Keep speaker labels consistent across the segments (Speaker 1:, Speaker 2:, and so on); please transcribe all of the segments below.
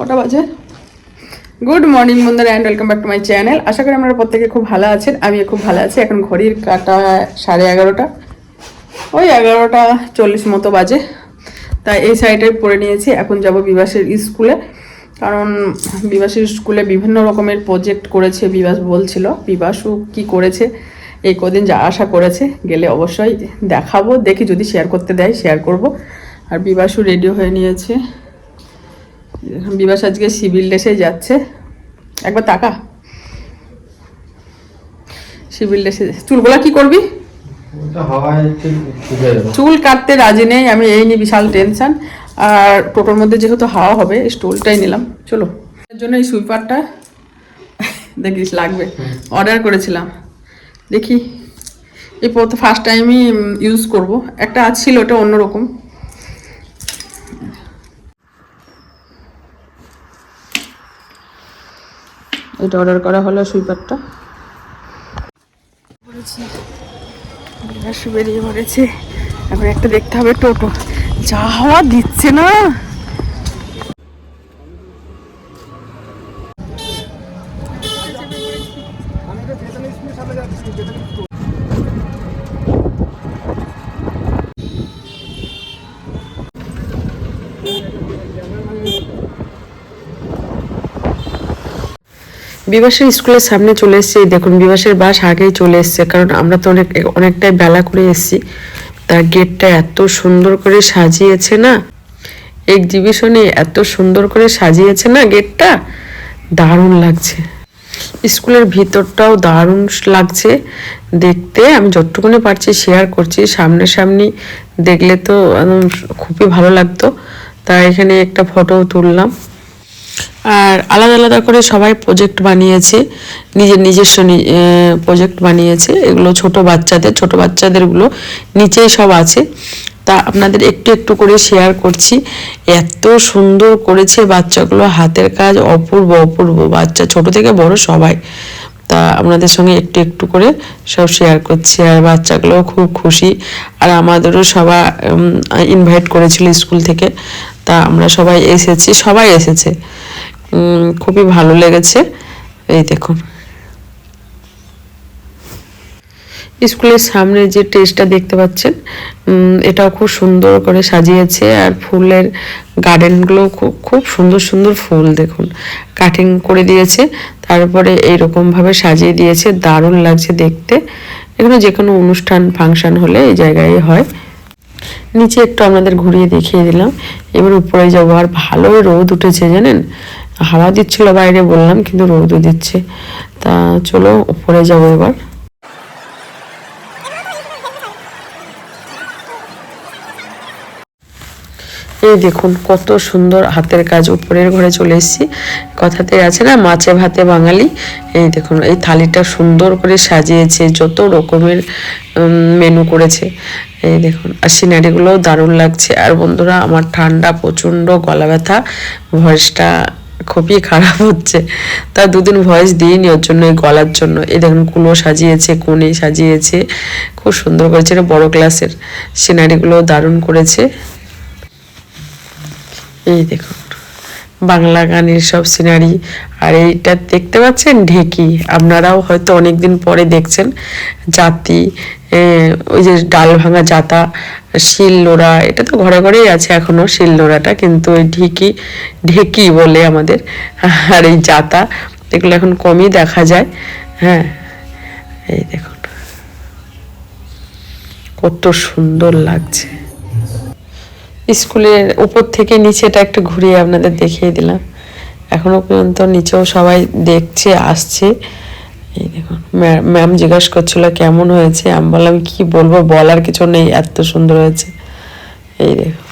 Speaker 1: কটা বাজে? Good morning বন্ধুরা and welcome back to my channel আশা করি আপনারা প্রত্যেকে খুব ভালো আছেন আমি খুব ভালো আছি। এখন ঘড়ির কাটা সাড়ে এগারোটা। ওই এগারোটা চল্লিশ মতো বাজে। তাই এই সাইডে পড়ে নিয়েছি। এখন যাব বিবাসের স্কুলে। কারণ বিবাসের স্কুলে বিভিন্ন রকমের প্রজেক্ট করেছে বিবাস বলছিল। বিবাসও কি করেছে, এই কদিন যা আশা করেছে, গেলে অবশ্যই দেখাবো। দেখি যদি শেয়ার করতে দেয় শেয়ার করব। আর বিবাসও রেডি হয়ে নিয়েছে। বিবাস আজকে সিভিল ড্রেসে যাচ্ছে। একবার তাকা। সিভিল ড্রেসে চুলগুলা কি করবি? চুল কাটতে রাজি নেই আমি এই নিয়ে বিশাল টেনশন। আর টোটোর মধ্যে যেহেতু হাওয়া হবে স্টোলটাই নিলাম। চলো। এর জন্য এই সুইপারটা দেখিস লাগবে। অর্ডার করেছিলাম। দেখি। এই প্রথম ফার্স্ট টাইমই ইউজ করব। একটা ছিল ওটা অন্যরকম। এটা অর্ডার করা হলো সুইপারটা। বেরিয়ে পড়েছে এখন একটা দেখতে হবে টোটো। যা হওয়া দিচ্ছে না। বিবাসের স্কুলের সামনে চলে এসেছি। দেখুন, বিবাসের বাস আগেই চলে এসেছে, কারণ আমরা তো অনেক, অনেকটাই বেলা করে এসেছি। তার গেটটা এত সুন্দর করে সাজিয়েছে না? এক্সিবিশনে এত সুন্দর করে সাজিয়েছে না গেটটা? দারুণ লাগছে। স্কুলের ভিতরটাও দারুণ লাগছে। দেখতে আমি যতটুকুনি পারছি শেয়ার করছি সামনে সামনাসামনি দেখলে তো খুবই ভালো লাগতো। তাই এখানে একটা ফটো তুললাম। আর আলাদা আলাদা করে সবাই প্রজেক্ট বানিয়েছে, নিজের নিজস্ব প্রজেক্ট বানিয়েছে। এগুলো ছোট বাচ্চাদের, ছোট বাচ্চাদেরগুলো নিচেই সব আছে। তা আপনাদের একটু একটু করে শেয়ার করছি। এত সুন্দর করেছে বাচ্চাগুলো, হাতের কাজ অপূর্ব অপূর্ব। বাচ্চা ছোট থেকে বড় সবাই। তা আপনাদের সঙ্গে একটু একটু করে সব শেয়ার করছি। আর বাচ্চাগুলো খুব খুশি। আর আমাদেরও সবাই ইনভাইট করেছিল স্কুল থেকে। তা আমরা সবাই এসেছি, সবাই এসেছে। খুবই ভালো লেগেছে। এই দেখুন। স্কুলের সামনে যে টেস্টটা দেখতে পাচ্ছেন এটাও খুব সুন্দর করে সাজিয়েছে আর ফুলের গার্ডেনগুলো খুব খুব সুন্দর সুন্দর ফুল দেখুন। কাটিং করে দিয়েছে, তারপরে এইরকম ভাবে সাজিয়ে দিয়েছে, দারুণ লাগছে দেখতে। এখানে যে কোনো অনুষ্ঠান, ফাংশন হলে এই জায়গায় হয়। নিচে একটু আপনাদের ঘুরিয়ে দেখিয়ে দিলাম। এবার উপরে যাব আর ভালোই রোদ উঠেছে, জানেন? হাওয়া দিচ্ছিল বাইরে বললাম, কিন্তু রোদও দিচ্ছে। তা চলো, উপরে যাব এবার। এই দেখুন, কত সুন্দর হাতের কাজ। উপরের ঘরে চলে এসেছি। কথাতে আছে না, মাছে ভাতে বাঙালি। এই দেখুন, এই থালিটা সুন্দর করে সাজিয়েছে, যত রকমের মেনু করেছে। এই দেখুন, আর সিনারিগুলোও দারুণ লাগছে। আর বন্ধুরা, আমার ঠান্ডা প্রচণ্ড গলা ব্যথা ভয়েসটা খুবই খারাপ হচ্ছে। তা দুদিন ভয়েস দিইনি ওর জন্য, এই গলার জন্য। এই দেখুন কুলো সাজিয়েছে, কোণে সাজিয়েছে। খুব সুন্দর করেছে, এটা বড় ক্লাসের সিনারিগুলো দারুণ করেছে। এই দেখুন, বাংলা গানের সব সিনারি আর এইটা দেখতে পাচ্ছেন? ঢেকি। আপনারাও হয়তো অনেকদিন পরে দেখছেন। জাতি ওই যে ডাল ভাঙা জাতা, শিল নোড়া, এটা তো ঘরে ঘরেই আছে এখনও, শিল নোড়াটা, কিন্তু ওই ঢেকি ঢেকি বলে আমাদের, আর এই জাতা, এগুলো এখন কমই দেখা যায় হ্যাঁ। এই দেখুন, কত সুন্দর লাগছে। স্কুলের উপর থেকে নিচেটা একটু ঘুরিয়ে আপনাদের দেখিয়ে দিলাম। এখনও পর্যন্ত নিচেও সবাই দেখছে, আসছে। এই দেখুন ম্যাম জিজ্ঞাসা করছিল, কেমন হয়েছে? আমি বললাম, কি বলব? বলার কিছু নেই, এত সুন্দর হয়েছে। এই দেখুন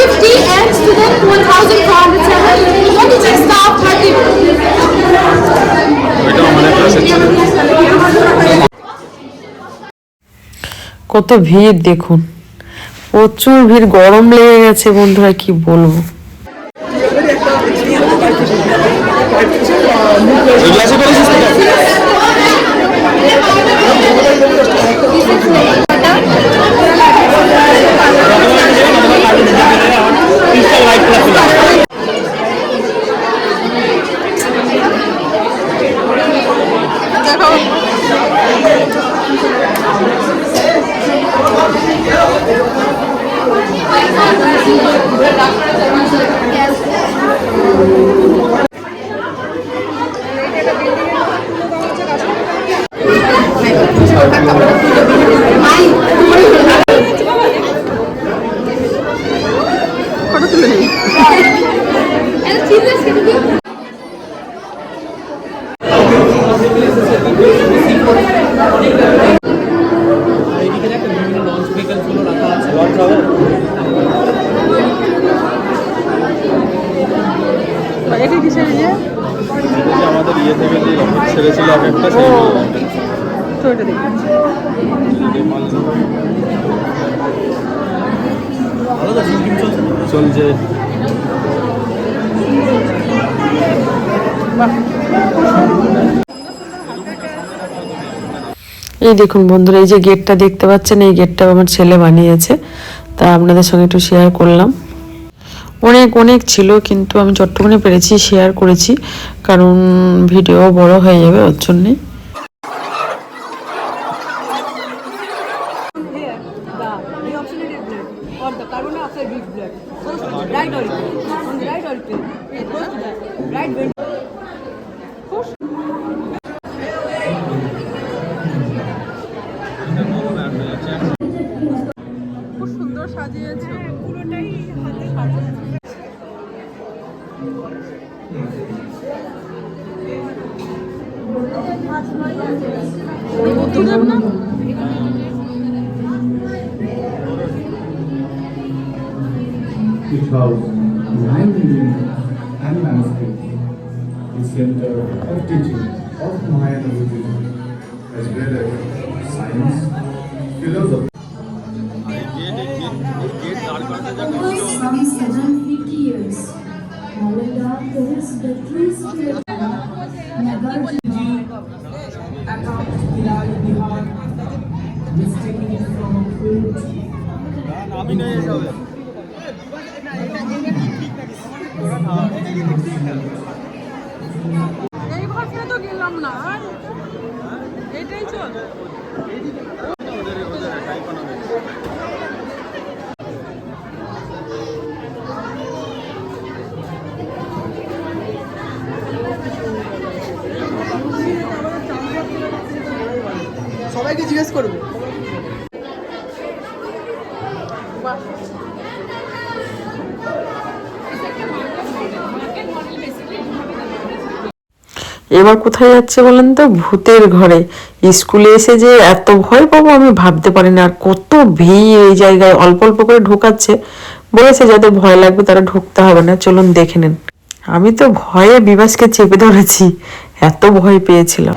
Speaker 2: 150 and student 1407. Non teaching staff 30.
Speaker 3: ওইটা আমাদের ক্লাসের ছিল
Speaker 1: কত ভিড় দেখুন প্রচুর ভিড় গরম লেগে গেছে বন্ধুরা কি বলব
Speaker 3: এটা যে? আমাদের ইয়ে থেকে যে রকেট ছেড়েছিল এক একটা সেই চলছে।
Speaker 1: এই দেখুন বন্ধুরা এই যে গেটটা দেখতে পাচ্ছেন এই গেটটা আমার ছেলে বানিয়েছে। তা আপনাদের সঙ্গে একটু শেয়ার করলাম। অনেক অনেক ছিল, কিন্তু আমি চট্টগ্রামে পেরেছি শেয়ার করেছি, কারণ ভিডিও বড় হয়ে যাবে ওর জন্যে।
Speaker 4: Oturur mu? It
Speaker 5: house nine million and manuscripts, the center of teaching of Mahayana Buddhism, as well as science, philosophy.
Speaker 6: Some seven fifty years. Nalanda, there is spirit. True spirit Nagarjuna
Speaker 4: এই ঘরটা তো গেলাম না আর এটাই চল সবাইকে জিজ্ঞেস করব।
Speaker 1: এবার কোথায় যাচ্ছে বলেন তো? ভূতের ঘরে। স্কুলে এসে যে এত ভয় পাবো আমি ভাবতে পারিনি। আর কত ভিড় এই জায়গায়। অল্প অল্প করে ঢোকাচ্ছে। বলেছে যাদের ভয় লাগবে তারা ঢুকতে হবে না। চলুন দেখে নেন। আমি তো ভয়ে বিবাসকে চেপে ধরেছি। এত ভয় পেয়েছিলাম।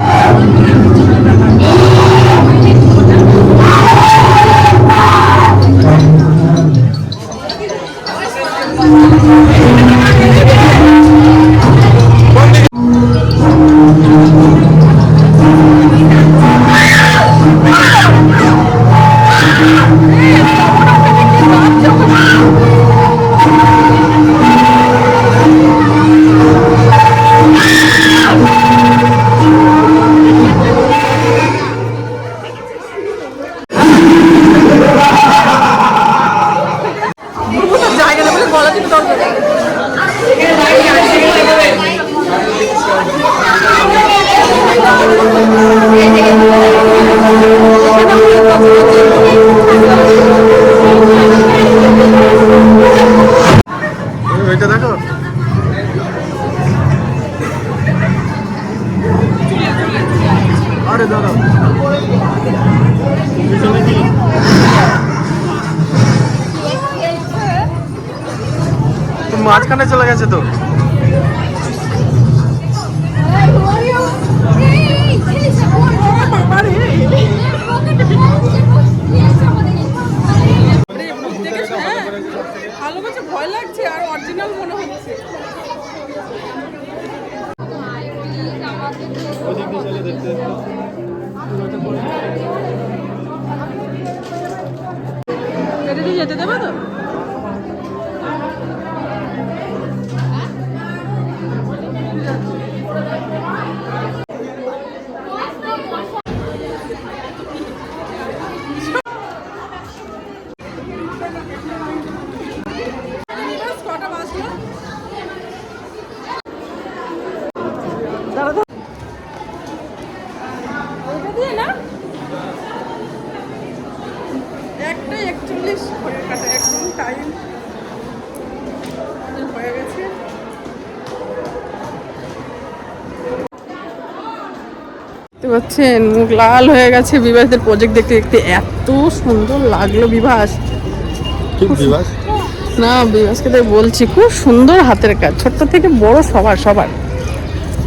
Speaker 3: Thank you.
Speaker 5: মাঝখানে চলে গেছে তো? দেখতে
Speaker 3: পাচ্ছেন মুখ লাল হয়ে গেছে। বিবাসদের প্রজেক্ট দেখতে দেখতে এত সুন্দর লাগল বিভাস। না বিভাসকে তাই বলছি খুব সুন্দর হাতের কাজ। ছোট্ট থেকে বড় সবার সবার।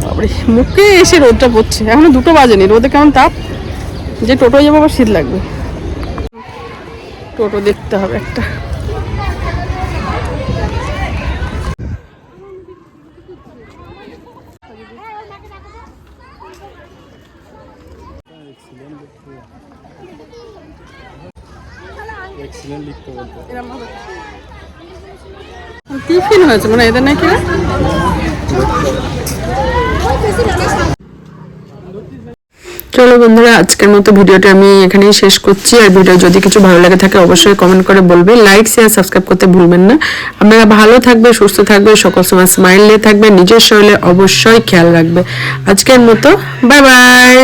Speaker 3: বাবারে, মুখে এসে রোদটা পড়ছে। এখনও দুটো বাজেনি রোদে কেমন তাপ? যে টোটো যাব আবার শীত লাগবে। টোটো দেখতে হবে একটা।
Speaker 5: লিখতে বলতে।
Speaker 3: টিফিন হয়েছে মানে এদের নাকি
Speaker 1: চলো বন্ধুরা, আজকের মতো ভিডিওটা আমি এখানেই শেষ করছি। আর ভিডিও যদি কিছু ভালো লাগে থাকে, অবশ্যই কমেন্ট করে বলবে। লাইক শেয়ার সাবস্ক্রাইব করতে ভুলবেন না। আপনারা ভালো থাকবে, সুস্থ থাকবে, সকল সময় স্মাইল নিয়ে থাকবে, নিজের শরীরে অবশ্যই খেয়াল রাখবে। আজকের মতো বাই বাই